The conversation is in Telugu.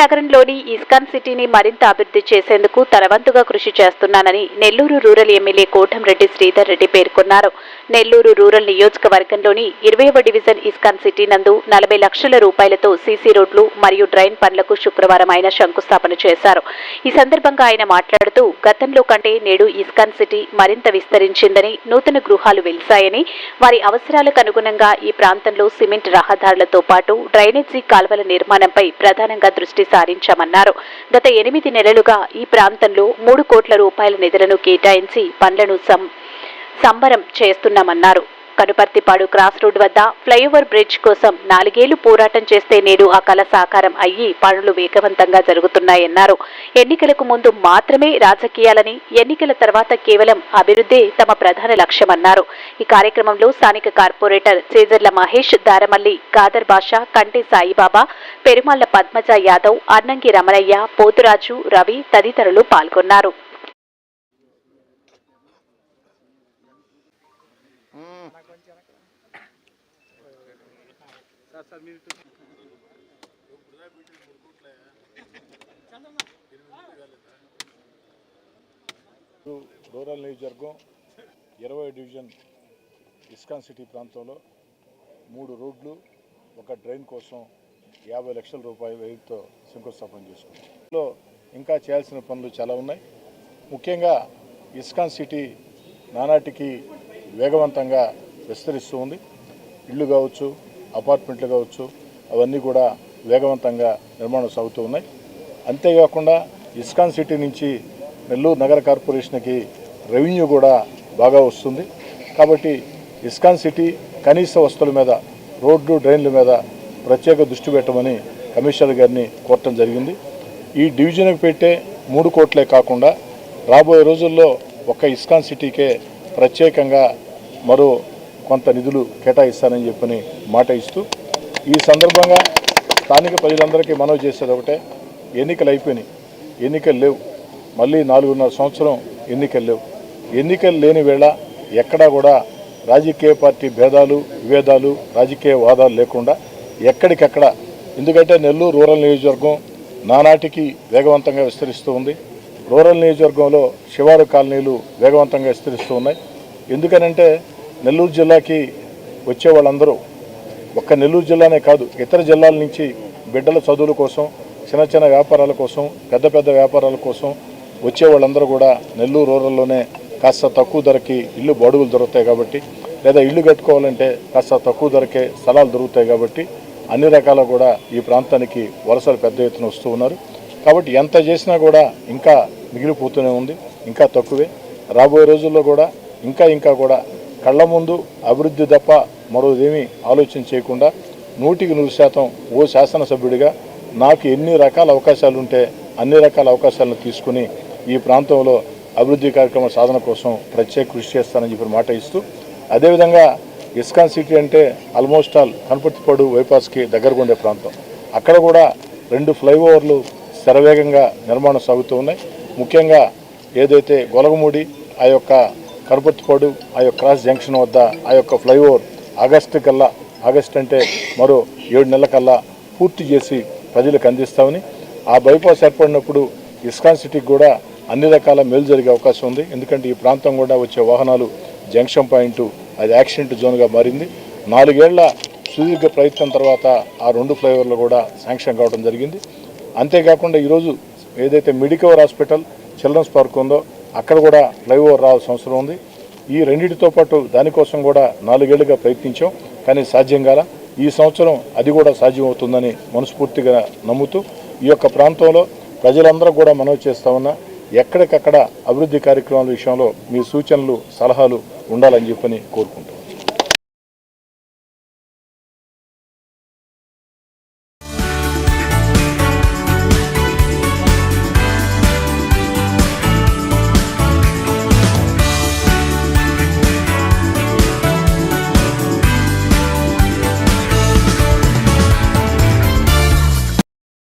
నగరంలోని ఇస్కాన్ సిటీని మరింత అభివృద్ధి చేసేందుకు తనవంతుగా కృషి చేస్తున్నానని నెల్లూరు రూరల్ ఎమ్మెల్యే కోటంరెడ్డి శ్రీధర్ రెడ్డి పేర్కొన్నారు. నెల్లూరు రూరల్ నియోజకవర్గంలోని ఇరవైవ డివిజన్ ఇస్కాన్ సిటీ నందు నలభై లక్షల రూపాయలతో సీసీ రోడ్లు మరియు డ్రైన్ పనులకు శుక్రవారం ఆయన శంకుస్థాపన చేశారు. ఈ సందర్భంగా ఆయన మాట్లాడుతూ గతంలో కంటే నేడు ఇస్కాన్ సిటీ మరింత విస్తరించిందని నూతన గృహాలు వెలిశాయని వారి అవసరాలకు అనుగుణంగా ఈ ప్రాంతంలో సిమెంట్ రహదారులతో పాటు డ్రైనేజీ కాల్వల నిర్మాణంపై ప్రధానంగా దృష్టి సారించామన్నారు గత ఎనిమిది నెలలుగా ఈ ప్రాంతంలో మూడు కోట్ల రూపాయల నిధులను కేటాయించి పనులను సంబరం చేస్తున్నామన్నారు. కనుపర్తిపాడు క్రాస్ రోడ్ వద్ద ఫ్లైఓవర్ బ్రిడ్జ్ కోసం నాలుగేళ్ళు పోరాటం చేస్తే నేడు ఆ కల సాకారం అయ్యి పనులు వేగవంతంగా జరుగుతున్నాయన్నారు. ఎన్నికలకు ముందు మాత్రమే రాజకీయాలని ఎన్నికల తర్వాత కేవలం అభివృద్ధే తమ ప్రధాన లక్ష్యమన్నారు. ఈ కార్యక్రమంలో స్థానిక కార్పొరేటర్ చేజర్ల మహేష్ దారమల్లి కాదర్ బాషా కంటి సాయిబాబా పెరుమాళ్ళ పద్మజ యాదవ్ అన్నంకి రమణయ్య పోతురాజు రవి తదితరులు పాల్గొన్నారు. రు- రూరల్ నియోజకవర్గం ఇరవై డివిజన్ ఇస్కాన్ సిటీ ప్రాంతంలో మూడు రోడ్లు ఒక డ్రైన్ కోసం యాభై లక్షల రూపాయల వ్యయంతో శంకుస్థాపన చేసుకున్నాం. ఇంకా చేయాల్సిన పనులు చాలా ఉన్నాయి. ముఖ్యంగా ఇస్కాన్ సిటీ నానాటికి వేగవంతంగా విస్తరిస్తూ ఉంది ఇళ్ళు కావచ్చు అపార్ట్మెంట్లు కావచ్చు అవన్నీ కూడా వేగవంతంగా నిర్మాణం సాగుతూ ఉన్నాయి. అంతేకాకుండా ఇస్కాన్ సిటీ నుంచి నెల్లూరు నగర కార్పొరేషన్కి రెవెన్యూ కూడా బాగా వస్తుంది. కాబట్టి ఇస్కాన్ సిటీ కనీస వస్తువుల మీద రోడ్లు డ్రైన్ల మీద ప్రత్యేక దృష్టి పెట్టమని కమిషనర్ గారిని కోరటం జరిగింది. ఈ డివిజన్కి పెట్టే మూడు కోట్లే కాకుండా రాబోయే రోజుల్లో ఒక్క ఇస్కాన్ సిటీకే ప్రత్యేకంగా మరో కొంత నిధులు కేటాయిస్తానని చెప్పని మాట ఇస్తూ ఈ సందర్భంగా స్థానిక ప్రజలందరికీ మనవి చేసేది ఒకటే ఎన్నికలు అయిపోయినాయి ఎన్నికలు లేవు. మళ్ళీ నాలుగున్నర సంవత్సరం ఎన్నికలు లేవు. ఎన్నికలు లేని వేళ ఎక్కడా కూడా రాజకీయ పార్టీ భేదాలు విభేదాలు రాజకీయ వాదాలు లేకుండా ఎక్కడికెక్కడ ఎందుకంటే నెల్లూరు రూరల్ నియోజకవర్గం నానాటికి వేగవంతంగా విస్తరిస్తూ ఉంది. రూరల్ నియోజకవర్గంలో శివారు కాలనీలు వేగవంతంగా విస్తరిస్తూ ఉన్నాయి. ఎందుకనంటే నెల్లూరు జిల్లాకి వచ్చే వాళ్ళందరూ ఒక్క నెల్లూరు జిల్లానే కాదు ఇతర జిల్లాల నుంచి బిడ్డల చదువుల కోసం చిన్న చిన్న వ్యాపారాల కోసం పెద్ద పెద్ద వ్యాపారాల కోసం వచ్చే వాళ్ళందరూ కూడా నెల్లూరు రూరల్లోనే కాస్త తక్కువ ధరకి ఇల్లు బాడుగులు దొరుకుతాయి కాబట్టి లేదా ఇల్లు కట్టుకోవాలంటే కాస్త తక్కువ ధరకే స్థలాలు దొరుకుతాయి కాబట్టి అన్ని రకాల కూడా ఈ ప్రాంతానికి వలసలు పెద్ద ఎత్తున వస్తూ ఉన్నారు. కాబట్టి ఎంత చేసినా కూడా ఇంకా మిగిలిపోతూనే ఉంది ఇంకా తక్కువే. రాబోయే రోజుల్లో కూడా ఇంకా ఇంకా కూడా కళ్ళ ముందు అభివృద్ధి తప్ప మరోదేమీ ఆలోచన చేయకుండా నూటికి నూరు శాతం ఓ శాసనసభ్యుడిగా నాకు ఎన్ని రకాల అవకాశాలు ఉంటే అన్ని రకాల అవకాశాలను తీసుకుని ఈ ప్రాంతంలో అభివృద్ధి కార్యక్రమ సాధన కోసం ప్రత్యేక కృషి చేస్తానని చెప్పి మాట ఇస్తూ అదేవిధంగా ఇస్కాన్ సిటీ అంటే ఆల్మోస్ట్ ఆల్ కనపర్తిపాడు బైపాస్కి దగ్గరగా ఉండే ప్రాంతం. అక్కడ కూడా రెండు ఫ్లైఓవర్లు శరవేగంగా నిర్మాణం సాగుతూ ఉన్నాయి. ముఖ్యంగా ఏదైతే గొలగమూడి ఆ యొక్క కనపర్తిపాడు ఆ యొక్క క్రాస్ జంక్షన్ వద్ద ఆ యొక్క ఫ్లైఓవర్ ఆగస్టు కల్లా ఆగస్ట్ అంటే మరో ఏడు నెలల కల్లా పూర్తి చేసి ప్రజలకు అందిస్తామని. ఆ బైపాస్ ఏర్పడినప్పుడు ఇస్కాన్ సిటీకి కూడా అన్ని రకాల మేలు జరిగే అవకాశం ఉంది. ఎందుకంటే ఈ ప్రాంతం కూడా వచ్చే వాహనాలు జంక్షన్ పాయింట్ అది యాక్సిడెంట్ జోన్గా మారింది. నాలుగేళ్ళ సుదీర్ఘ ప్రయత్నం తర్వాత ఆ రెండు ఫ్లైఓవర్లు కూడా శాంక్షన్ కావడం జరిగింది. అంతేకాకుండా ఈరోజు ఏదైతే మెడికవర్ హాస్పిటల్ చిల్డ్రన్స్ పార్క్ ఉందో అక్కడ కూడా ఫ్లైఓవర్ రావాల్సిన అవసరం ఉంది. ఈ రెండింటితో పాటు దానికోసం కూడా నాలుగేళ్ళుగా ప్రయత్నించాం. కానీ సాధ్యం కాల. ఈ సంవత్సరం అది కూడా సాధ్యం అవుతుందని మనస్ఫూర్తిగా నమ్ముతూ ఈ యొక్క ప్రాంతంలో ప్రజలందరూ కూడా మనవి చేస్తా ఉన్నా ఎక్కడికక్కడ అభివృద్ధి కార్యక్రమాల విషయంలో మీ సూచనలు సలహాలు ఉండాలని చెప్పని కోరుకుంటున్నాను